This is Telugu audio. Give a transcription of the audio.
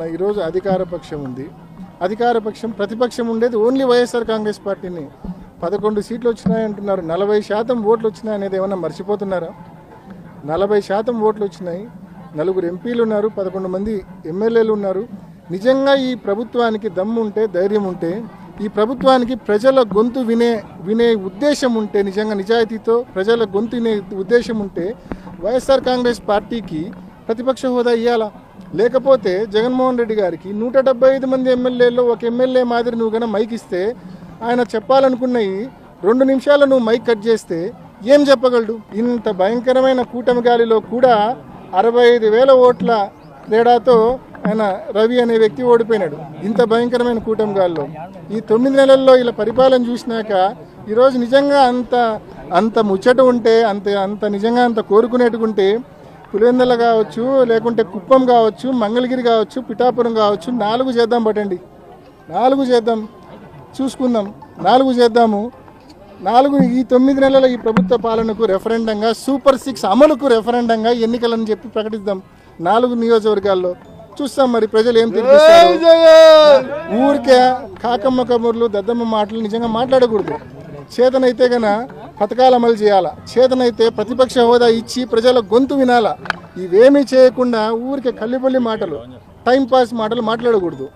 చెప్తున్నా ఈరోజు అధికార పక్షం ఉంది. అధికార పక్షం ప్రతిపక్షం ఉండేది ఓన్లీ వైఎస్ఆర్ కాంగ్రెస్ పార్టీని. పదకొండు సీట్లు వచ్చినాయంటున్నారు నలభై శాతం ఓట్లు వచ్చినాయి అనేది ఏమన్నా మర్చిపోతున్నారా? నలభై శాతం ఓట్లు వచ్చినాయి. నలుగురు ఎంపీలు ఉన్నారు పదకొండు మంది ఎమ్మెల్యేలు ఉన్నారు. నిజంగా ఈ ప్రభుత్వానికి దమ్ము ఉంటే ధైర్యం ఉంటే ఈ ప్రభుత్వానికి ప్రజల గొంతు వినే వినే ఉద్దేశం ఉంటే నిజంగా నిజాయితీతో ప్రజల గొంతు వినే ఉద్దేశం ఉంటే వైఎస్ఆర్ కాంగ్రెస్ పార్టీకి ప్రతిపక్ష హోదా ఇవ్వాలా లేకపోతే జగన్మోహన్ రెడ్డి గారికి నూట డెబ్బై ఐదు మంది ఎమ్మెల్యేలో ఒక ఎమ్మెల్యే మాదిరి నువ్వు కన్నా మైక్ ఇస్తే ఆయన చెప్పాలనుకున్నవి రెండు నిమిషాలు నువ్వు మైక్ కట్ చేస్తే ఏం చెప్పగలడు? ఇంత భయంకరమైన కూటమి గాలిలో కూడా అరవై ఐదు వేల ఓట్ల తేడాతో ఆయన రవి అనే వ్యక్తి ఓడిపోయినాడు. ఇంత భయంకరమైన కూటమి గాలిలో. ఈ తొమ్మిది నెలల్లో ఇలా పరిపాలన చూసినాక ఈరోజు నిజంగా అంత అంత ముచ్చట ఉంటే అంత అంత నిజంగా అంత కోరుకునేట్టుకుంటే పులివెందల కావచ్చు లేకుంటే కుప్పం కావచ్చు మంగళగిరి కావచ్చు పిఠాపురం కావచ్చు నాలుగు చేద్దాం పట్టండి. నాలుగు చేద్దాం. చూసుకుందాం. నాలుగు చేద్దాము. నాలుగు ఈ తొమ్మిది నెలల ఈ ప్రభుత్వ పాలనకు రెఫరెండంగా సూపర్ సిక్స్ అమలుకు రెఫరెండంగా ఎన్నికలని చెప్పి ప్రకటిద్దాం. నాలుగు నియోజకవర్గాల్లో. చూస్తాం మరి ప్రజలు ఏం తీర్పిస్తారు ఊరికే కాకమ్మ కబుర్లు దద్దమ్మ మాటలు నిజంగా మాట్లాడకూడదు. చేతనైతే గన పథకాలు అమలు చేయాలా? చేతనైతే ప్రతిపక్ష హోదా ఇచ్చి ప్రజల గొంతు వినాలా? ఇవేమీ చేయకుండా ఊరికే కల్లిపల్లి మాటలు టైంపాస్ మాటలు మాట్లాడకూడదు.